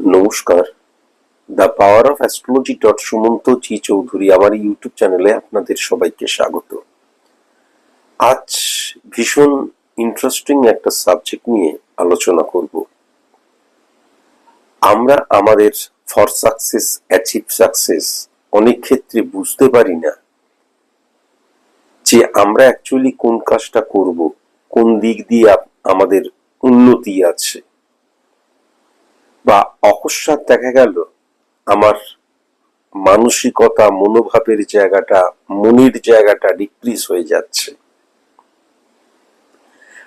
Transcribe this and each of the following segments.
নমস্কার। The power of astrology dot Sumanta ji Chowdhury আমার YouTube চ্যানেলে আপনাদের সবাইকে স্বাগত। আজ ভীষণ ইন্টারেস্টিং একটা সাবজেক্ট নিয়ে আলোচনা করব। আমরা আমাদের ফর সাকসেস অ্যাচিভ সাকসেস অনেক ক্ষেত্রে বুঝতে পারি না যে আমরা অ্যাকচুয়ালি কোন কাজটা করব, কোন দিক দিয়ে আমাদের উন্নতি আছে। বা অকস্মাৎ দেখা গেল, আমার মানসিকতা, মনোভাবের জায়গাটা, মনের জায়গাটা ডিক্রিজ হয়ে যাচ্ছে।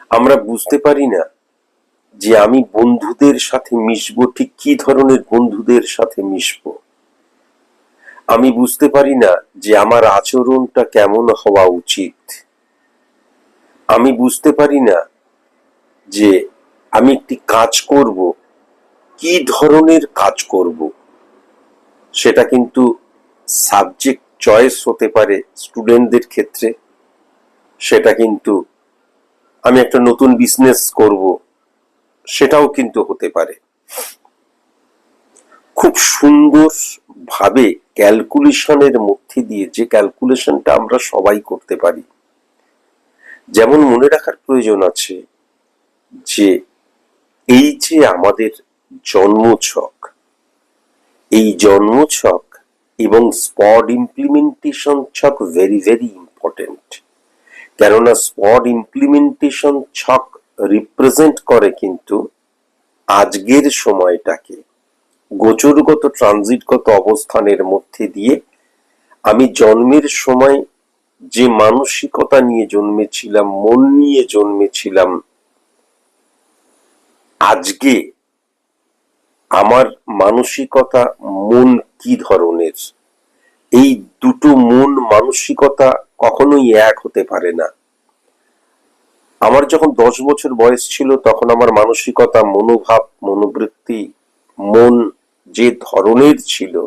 আমরা বুঝতে পারি না যে আমি বন্ধুদের সাথে মিশবো, ঠিক কি ধরনের বন্ধুদের সাথে মিশবো। আমি বুঝতে পারি না যে আমার আচরণটা কেমন হওয়া উচিত। আমি বুঝতে পারি না যে আমি একটি কাজ করব কি ধরনের কাজ করব? সেটা কিন্তু সাবজেক্ট চয়েস হতে পারে স্টুডেন্টদের ক্ষেত্রে। সেটা কিন্তু আমি একটা নতুন বিজনেস করব, সেটাও কিন্তু হতে পারে। খুব সুন্দর ভাবে ক্যালকুলেশনের মধ্যে দিয়ে যে ক্যালকুলেশনটা আমরা সবাই করতে পারি, যেমন মনে রাখার প্রয়োজন আছে যে, এই যে আমাদের জন্মছক। এই জন্মছক এবং স্পট ইমপ্লিমেন্টেশন ছক ভেরি ভেরি ইম্পর্টেন্ট কেননা স্পট ইমপ্লিমেন্টেশন ছক রিপ্রেজেন্ট করে কিন্তু আজকের সময়টাকে, গোচরগত ট্রানজিটগত অবস্থানের মধ্যে দিয়ে আমি জন্মের সময় যে মানসিকতা নিয়ে জন্মেছিলাম, মন নিয়ে জন্মেছিলাম, আজকে আমার মানসিকতা মন কি ধরনের? এই দুটো মন মানসিকতা কখনোই এক হতে পারে না। আমার যখন দশ বছর বয়স ছিল, তখন আমার মানসিকতা, মনোভাব, মনোবৃত্তি, মন যে ধরনের ছিল,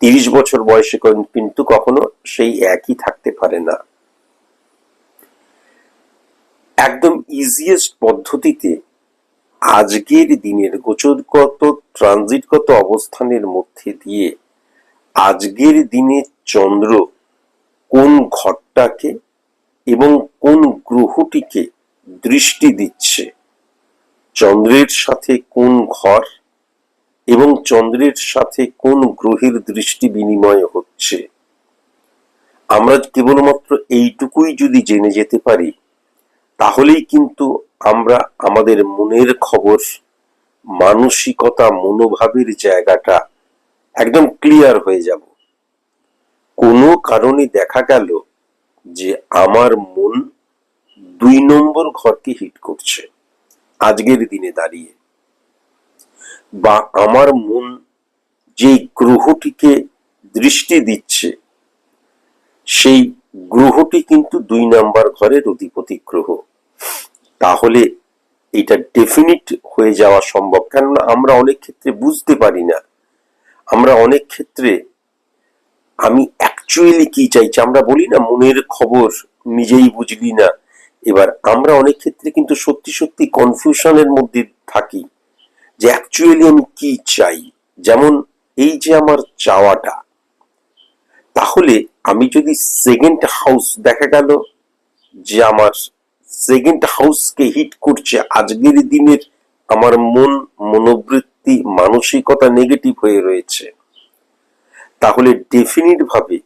তিরিশ বছর বয়সে কোন- কিন্তু কখনো সেই একই থাকতে পারে না। একদম ইজিয়েস্ট পদ্ধতিতে আজকের দিনের গোচরগত ট্রানজিটগত অবস্থানের মধ্যে দিয়ে আজকের দিনে চন্দ্র কোন ঘরটাকে এবং কোন গ্রহটিকে দৃষ্টি দিচ্ছে? চন্দ্রের সাথে কোন ঘর এবং চন্দ্রের সাথে কোন গ্রহের দৃষ্টি বিনিময় হচ্ছে? আমরা কেবলমাত্র এইটুকুই যদি জেনে যেতে পারি, তাহলেই কিন্তু আমরা আমাদের মনের খবর, মানসিকতা, মনোভাবের জায়গাটা একদম ক্লিয়ার হয়ে যাব। কোনো কারণে দেখা গেল যে আমার মন দুই নম্বর ঘরকে হিট করছে আজকের দিনে দাঁড়িয়ে। বা আমার মন যে গ্রহটিকে দৃষ্টি দিচ্ছে, সেই গ্রহটি কিন্তু দুই নাম্বার ঘরের অধিপতি গ্রহ। তাহলে এটা ডেফিনিট হয়ে যাওয়া সম্ভব। কেননা আমরা অনেক ক্ষেত্রে বুঝতে পারি না। আমরা অনেক ক্ষেত্রে আমি অ্যাকচুয়ালি কি চাইছি? আমরা বলি না মনের খবর নিজেই বুঝলি না। এবার আমরা অনেক ক্ষেত্রে কিন্তু সত্যি সত্যি কনফিউশনের মধ্যে থাকি যে অ্যাকচুয়ালি আমি কি চাই? যেমন এই যে আমার চাওয়াটা। তাহলে আমি যদি সেকেন্ড হাউস দেখা গেল যে আমার সেকেন্ড হাউসকে হিট করছে আজকের দিনের আমার মন মনোবৃত্তি মানসিকতা নেগেটিভ হয়ে রয়েছে। তাহলে ডেফিনিট ভাবে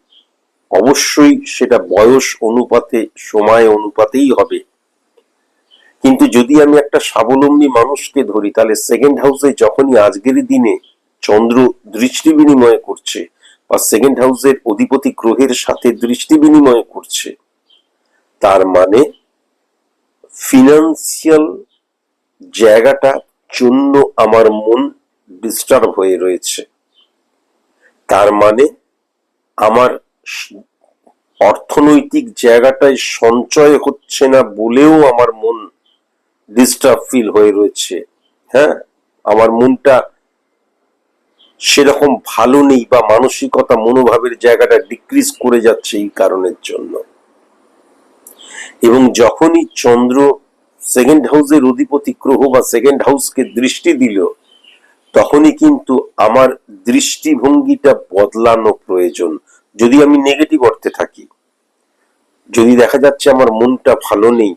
অবশ্যই সেটা বয়স অনুপাতে, সময় অনুপাতেই হবে। কিন্তু যদি আমি একটা স্বাবলম্বী মানুষকে ধরি, তাহলে সেকেন্ড হাউসে যখনই আজকের দিনে চন্দ্র দৃষ্টি বিনিময় করছে বা সেকেন্ড হাউসের অধিপতি গ্রহের সাথে দৃষ্টি বিনিময় করছে, তার মানে ফিনান্সিয়াল জায়গাটা জন্য আমার মন ডিস্টার্ব হয়ে রয়েছে। তার মানে আমার অর্থনৈতিক জায়গাটায় সঞ্চয় হচ্ছে না বলেও আমার মন ডিস্টার্ব ফিল হয়ে রয়েছে। হ্যাঁ আমার মনটা সেরকম ভালো নেই বা মানসিকতা মনোভাবের জায়গাটা ডিক্রিজ করে যাচ্ছে এই কারণের জন্য। এবং যখনই চন্দ্র সেকেন্ড হাউসের অধিপতি গ্রহ বা সেকেন্ড হাউসকে দৃষ্টি দিল, তখনই কিন্তু আমার দৃষ্টিভঙ্গিটা বদলানো প্রয়োজন। যদি আমি নেগেটিভ অর্থে থাকি, যদি দেখা যাচ্ছে আমার মনটা ভালো নেই,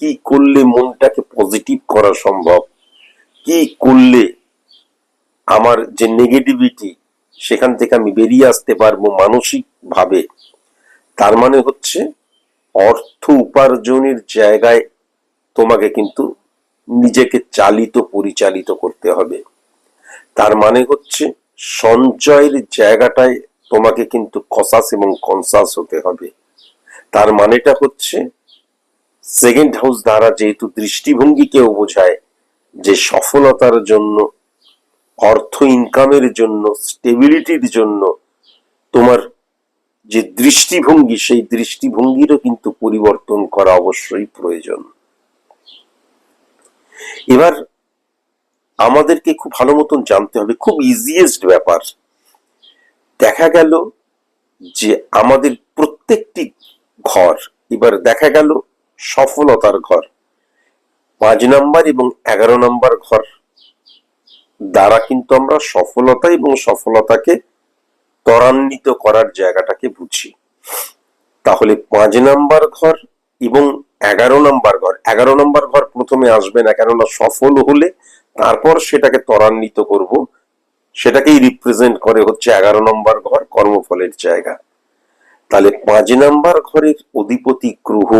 কি করলে মনটাকে পজিটিভ করা সম্ভব? কি করলে আমার যে নেগেটিভিটি সেখান থেকে আমি বেরিয়ে আসতে পারব মানসিক ভাবে তার মানে হচ্ছে অর্থ উপার্জনের জায়গায় তোমাকে কিন্তু নিজেকে চালিত, পরিচালিত করতে হবে। তার মানে হচ্ছে সঞ্চয়ের জায়গাটায় তোমাকে কিন্তু কসাস এবং কনসাস হতে হবে। তার মানেটা হচ্ছে সেকেন্ড হাউস দ্বারা যেহেতু দৃষ্টিভঙ্গিকেও বোঝায় যে সফলতার জন্য, অর্থ ইনকামের জন্য স্টেবিলিটির জন্য তোমার যে দৃষ্টিভঙ্গি, সেই দৃষ্টিভঙ্গিরও কিন্তু পরিবর্তন করা অবশ্যই প্রয়োজন। এবার আমাদেরকে খুব ভালো মতন জানতে হবে, খুব ইজিয়েস্ট ব্যাপার। দেখা গেল যে আমাদের প্রত্যেকটি ঘর, এবার দেখা গেল সফলতার ঘর। পাঁচ নাম্বার এবং এগারো নাম্বার ঘর দ্বারা কিন্তু আমরা সফলতা এবং সফলতাকে ত্বরান্বিত করার জায়গাটাকে বুঝি। তাহলে পাঁচ নাম্বার ঘর এবং এগারো নাম্বার ঘর। এগারো নাম্বার ঘর প্রথমে আসবে না, কেননা সফল হলে তারপর সেটাকে ত্বরান্বিত করব। সেটাকেই রিপ্রেজেন্ট করে হচ্ছে এগারো নম্বর ঘর, কর্মফলের জায়গা। তাহলে পাঁচ নাম্বার ঘরের অধিপতি গ্রহ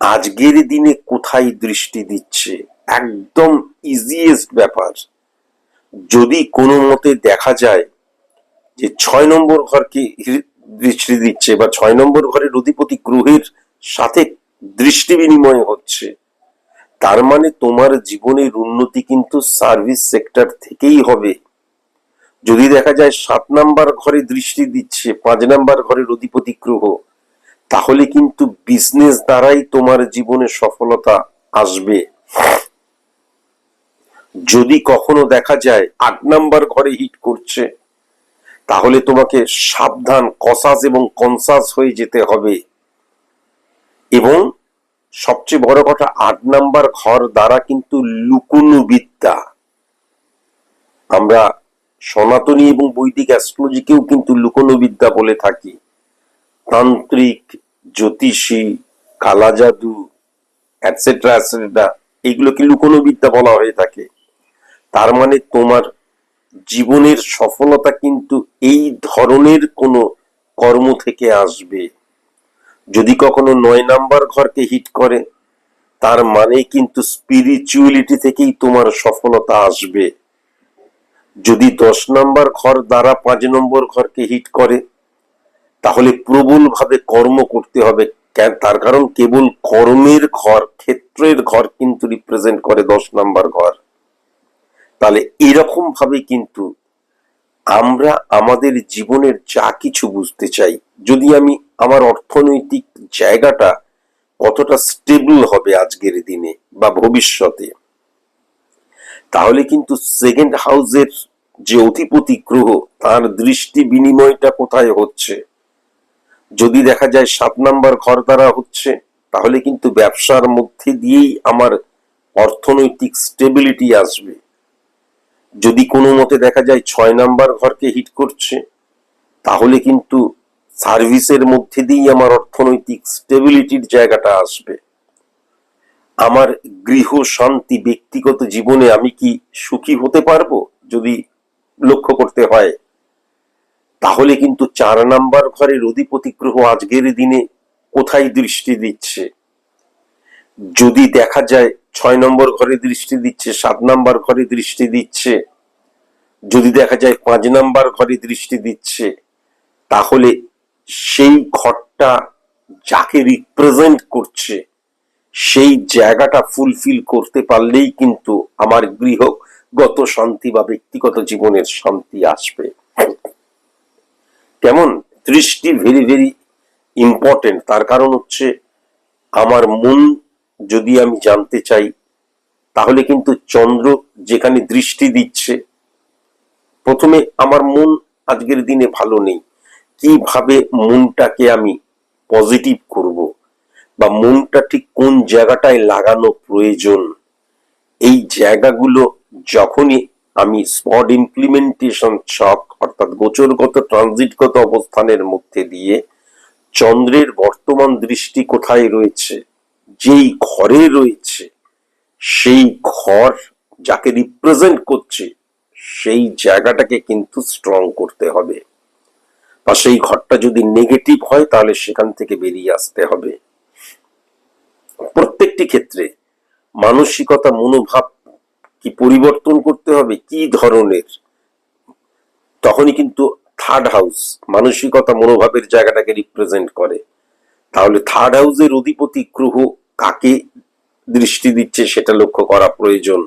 আজকের দিনে কোথায় দৃষ্টি দিচ্ছে? একদম ইজিয়েস্ট ব্যাপার। যদি কোনো মতে দেখা যায় যে ছয় নম্বর ঘরকে দৃষ্টি দিচ্ছে বা ছয় নম্বর ঘরের অধিপতি গ্রহের সাথে দৃষ্টি বিনিময় হচ্ছে, তার মানে তোমার জীবনের উন্নতি কিন্তু সার্ভিস সেক্টর থেকেই হবে। যদি দেখা যায় সাত নাম্বার ঘরে দৃষ্টি দিচ্ছে, পাঁচ নাম্বার ঘরের অধিপতি গ্রহ, তাহলে কিন্তু বিজনেস দ্বারাই তোমার জীবনে সফলতা আসবে। যদি কখনো দেখা যায় আট নাম্বার ঘরে হিট করছে তাহলে তোমাকে সাবধান কসাস এবং কনসাস হয়ে যেতে হবে। এবং সবচেয়ে বড় কথা, আট নাম্বার ঘর দ্বারা কিন্তু লুকুনু বিদ্যা আমরা সনাতনী এবং বৈদিক অ্যাস্ট্রোলজিকেও কিন্তু লুকোনো বিদ্যা বলে থাকি। তান্ত্রিক, জ্যোতিষী কালা জাদু অ্যাটসেট্রা অ্যাটসেট্রা এইগুলোকে লুকোনো বিদ্যা বলা হয়ে থাকে। তার মানে তোমার জীবনের সফলতা কিন্তু এই ধরনের কোনো কর্ম থেকে আসবে। যদি কখনো নয় নাম্বার ঘরকে হিট করে, তার মানে কিন্তু স্পিরিচুয়ালিটি থেকেই তোমার সফলতা আসবে। যদি দশ নম্বর ঘর দ্বারা পাঁচ নম্বর ঘরকে হিট করে, তাহলে প্রবলভাবে কর্ম করতে হবে। তার কারণ কেবল কর্মের ঘর, ক্ষেত্রের ঘর কিন্তু রিপ্রেজেন্ট করে দশ নম্বর ঘর। তাহলে এরকম ভাবে কিন্তু আমরা আমাদের জীবনের যা কিছু বুঝতে চাই, যদি আমি আমার অর্থনৈতিক জায়গাটা কতটা স্টেবল হবে আজকের দিনে বা ভবিষ্যতে, তাহলে কিন্তু সেকেন্ড হাউসের যে অধিপতি গ্রহ, তার দৃষ্টি বিনিময়টা কোথায় হচ্ছে? যদি দেখা যায় সাত নাম্বার ঘর দ্বারা হচ্ছে, তাহলে কিন্তু ব্যবসার মধ্যে দিয়েই আমার অর্থনৈতিক স্টেবিলিটি আসবে। যদি কোনো মতে দেখা যায় ছয় নাম্বার ঘরকে হিট করছে, তাহলে কিন্তু সার্ভিসের মধ্যে দিয়েই আমার অর্থনৈতিক স্টেবিলিটির জায়গাটা আসবে। আমার গৃহ শান্তি ব্যক্তিগত জীবনে আমি কি সুখী হতে পারব যদি লক্ষ্য করতে হয়? তাহলে কিন্তু চার নাম্বার ঘরের অধিপতি গ্রহ আজকের দিনে কোথায় দৃষ্টি দিচ্ছে? যদি দেখা যায় ছয় নম্বর ঘরে দৃষ্টি দিচ্ছে, সাত নাম্বার ঘরে দৃষ্টি দিচ্ছে, যদি দেখা যায় পাঁচ নাম্বার ঘরে দৃষ্টি দিচ্ছে, তাহলে সেই ঘরটা যাকে রিপ্রেজেন্ট করছে, সেই জায়গাটা ফুলফিল করতে পারলেই কিন্তু আমার গৃহগত শান্তি বা ব্যক্তিগত জীবনের শান্তি আসবে। কেমন? দৃষ্টি ভেরি ভেরি ইম্পর্টেন্ট তার কারণ হচ্ছে, আমার মন যদি আমি জানতে চাই, তাহলে কিন্তু চন্দ্র যেখানে দৃষ্টি দিচ্ছে, প্রথমে আমার মন আজকের দিনে ভালো নেই। কীভাবে মনটাকে আমি পজিটিভ করব বা মনটা ঠিক কোন জায়গাটায় লাগানো প্রয়োজন? এই জায়গাগুলো যখনই আমি স্পট ইমপ্লিমেন্টেশন ছক, অর্থাৎ গোচরগত ট্রানজিটগত অবস্থানের মধ্যে দিয়ে চন্দ্রের বর্তমান দৃষ্টি কোথায় রয়েছে যেই ঘরে রয়েছে, সেই ঘর যাকে রিপ্রেজেন্ট করছে, সেই জায়গাটাকে কিন্তু স্ট্রং করতে হবে। বা সেই ঘরটা যদি নেগেটিভ হয়, তাহলে সেখান থেকে বেরিয়ে আসতে হবে। প্রত্যেকটি ক্ষেত্রে মানসিকতা, মনোভাব কি পরিবর্তন করতে হবে? কি ধরনের? তখনই কিন্তু থার্ড হাউস মানসিকতা, মনোভাবের জায়গাটাকে রিপ্রেজেন্ট করে। তাহলে থার্ড হাউসের অধিপতি গ্রহ কাকে দৃষ্টি দিচ্ছে সেটা লক্ষ্য করা প্রয়োজন।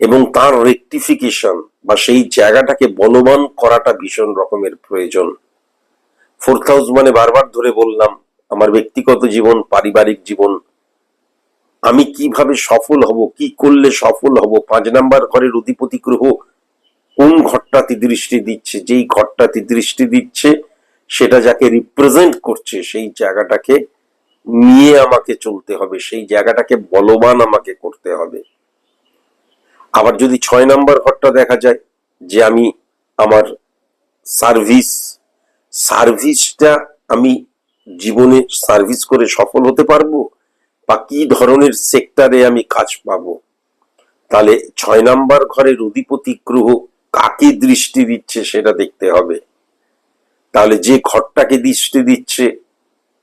এবং তার রেকটিফিকেশন বা সেই জায়গাটাকে বলবান করাটা ভীষণ রকমের প্রয়োজন। ফোর্থ হাউস মানে বারবার ধরে বললাম, আমার ব্যক্তিগত জীবন, পারিবারিক জীবন। আমি কীভাবে সফল হব, কি করলে সফল হব? পাঁচ নাম্বার ঘরের অধিপতি গ্রহ কোন ঘরটাতে দৃষ্টি দিচ্ছে? যেই ঘরটাতে দৃষ্টি দিচ্ছে সেটা যাকে রিপ্রেজেন্ট করছে সেই জায়গাটাকে নিয়ে আমাকে চলতে হবে, সেই জায়গাটাকে বলবান আমাকে করতে হবে। আবার যদি ছয় নাম্বার ঘরটা দেখা যায় যে আমি আমার সার্ভিস সার্ভিসটা আমি জীবনে সার্ভিস করে সফল হতে পারব? বা কি ধরনের সেক্টরে আমি কাজ পাবো? তাহলে ছয় নাম্বার ঘরের অধিপতি গ্রহ কাকে দৃষ্টি দিচ্ছে সেটা দেখতে হবে। তাহলে যে ঘরটাকে দৃষ্টি দিচ্ছে,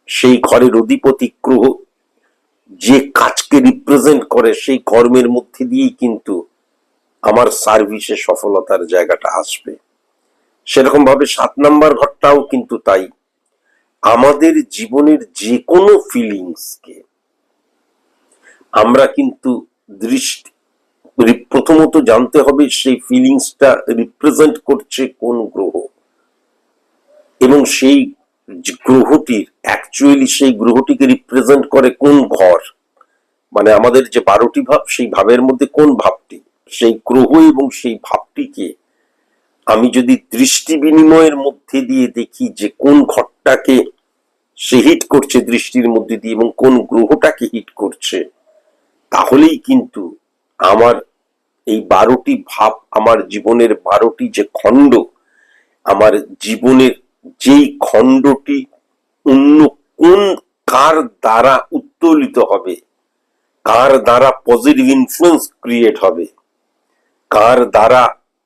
সেই ঘরের অধিপতি গ্রহ যে কাজকে রিপ্রেজেন্ট করে, সেই কর্মের মধ্যে দিয়েই কিন্তু আমার সার্ভিসে সফলতার জায়গাটা আসবে। সেরকম ভাবে সাত নাম্বার ঘরটাও কিন্তু তাই। আমাদের জীবনের যে কোনো ফিলিংসকে আমরা কিন্তু দৃষ্টি, প্রথমত জানতে হবে সেই ফিলিংসটা রিপ্রেজেন্ট করছে কোন গ্রহ। এবং সেই গ্রহটির অ্যাকচুয়ালি সেই গ্রহটিকে রিপ্রেজেন্ট করে কোন ঘর? মানে আমাদের যে বারোটি ভাব, সেই ভাবের মধ্যে কোন ভাবটি? সেই গ্রহ এবং সেই ভাবটিকে আমি যদি দৃষ্টি বিনিময়ের মধ্যে দিয়ে দেখি যে কোন ঘরটাকে সে হিট করছে দৃষ্টির মধ্যে দিয়ে এবং কোন গ্রহটাকে হিট করছে, তাহলেই কিন্তু আমার এই বারোটি ভাব, আমার জীবনের বারোটি যে খণ্ড, আমার জীবনের যেই খণ্ডটি অন্য কোন কার দ্বারা উত্তোলিত হবে? কার দ্বারা পজিটিভ ইনফ্লুয়েন্স ক্রিয়েট হবে? কার দ্বারা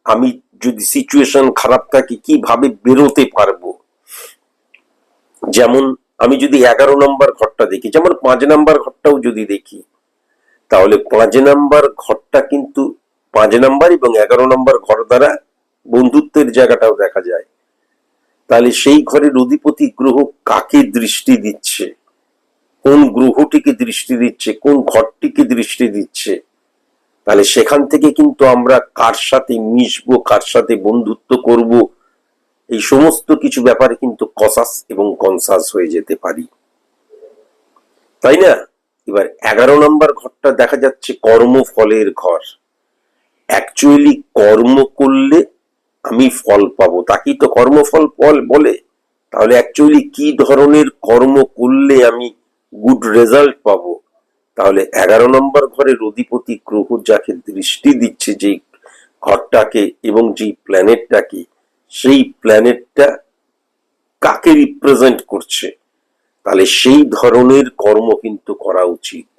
আমি যদি সিচুয়েশন খারাপ থাকে, কীভাবে বেরোতে পারব? যেমন আমি যদি এগারো নম্বর ঘরটা দেখি, যেমন পাঁচ নাম্বার ঘরটাও যদি দেখি, তাহলে পাঁচ নাম্বার ঘরটা কিন্তু পাঁচ নাম্বার এবং এগারো নম্বর ঘর দ্বারা বন্ধুত্বের জায়গাটাও দেখা যায়। তাহলে সেই ঘরের অধিপতি গ্রহ কাকে দৃষ্টি দিচ্ছে? কোন গ্রহটিকে দৃষ্টি দিচ্ছে? কোন ঘরটিকে দৃষ্টি দিচ্ছে? তাহলে সেখান থেকে কিন্তু আমরা কার সাথে মিশবো, কার সাথে বন্ধুত্ব করব? এই সমস্ত কিছু ব্যাপারে কিন্তু কসাস এবং কনসাস হয়ে যেতে পারি। তাই না? এবার এগারো নম্বর ঘরটা দেখা যাচ্ছে কর্মফলের ঘর। অ্যাকচুয়ালি কর্ম করলে আমি ফল পাবো। তাকেই তো কর্মফল ফল বলে। তাহলে অ্যাকচুয়ালি কি ধরনের কর্ম করলে আমি গুড রেজাল্ট পাবো? তাহলে এগারো নম্বর ঘরের অধিপতি গ্রহ যাকে দৃষ্টি দিচ্ছে যেই ঘরটাকে এবং যেই প্ল্যানেটটাকে সেই প্ল্যানেটটা কাকে রিপ্রেজেন্ট করছে? তাহলে সেই ধরনের কর্ম কিন্তু করা উচিত।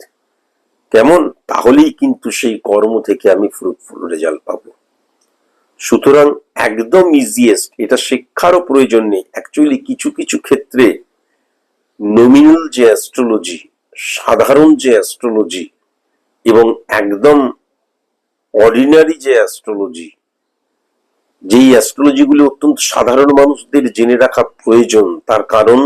কেমন? তাহলেই কিন্তু সেই কর্ম থেকে আমি ফ্রুটফুল রেজাল্ট পাবো। সুতরাং একদম ইজিয়েস্ট এটা শিক্ষারও প্রয়োজন নেই। অ্যাকচুয়ালি কিছু কিছু ক্ষেত্রে নমিনাল যে অ্যাস্ট্রোলজি সাধারণ যে অ্যাস্ট্রোলজি এবং একদম অর্ডিনারি যে অ্যাস্ট্রোলজি যেই অ্যাস্ট্রোলজিগুলি অত্যন্ত সাধারণ মানুষদের জেনে রাখা প্রয়োজন, তার কারণ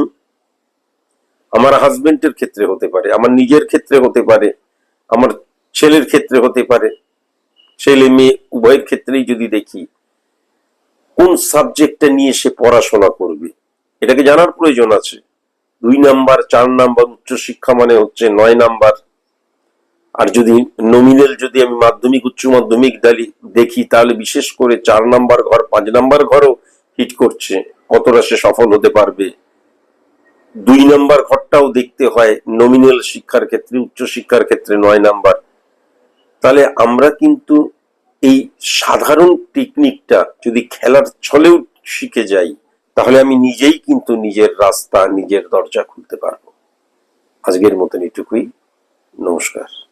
আমার হাজবেন্ডের ক্ষেত্রে হতে পারে, আমার নিজের ক্ষেত্রে হতে পারে, আমার ছেলের ক্ষেত্রে হতে পারে। ছেলে মেয়ে উভয়ের ক্ষেত্রেই যদি দেখি কোন সাবজেক্টটা নিয়ে সে পড়াশোনা করবে? এটাকে জানার প্রয়োজন আছে। দুই নাম্বার, চার নাম্বার, উচ্চশিক্ষা মানে হচ্ছে নয় নাম্বার। আর যদি নমিনাল যদি আমি মাধ্যমিক, উচ্চ মাধ্যমিক দেখি, তাহলে বিশেষ করে চার নাম্বার ঘর, পাঁচ নাম্বার ঘরও হিট করছে। কতটা সে সফল হতে পারবে? দুই নাম্বার ঘরটাও দেখতে হয় নমিনাল শিক্ষার ক্ষেত্রে উচ্চ শিক্ষার ক্ষেত্রে নয় নাম্বার। তাহলে আমরা কিন্তু এই সাধারণ টেকনিকটা যদি খেলার ছলেও শিখে যাই, তাহলে আমি নিজেই কিন্তু নিজের রাস্তা, নিজের দরজা খুলতে পারব। আজকের মতন এটুকুই। নমস্কার।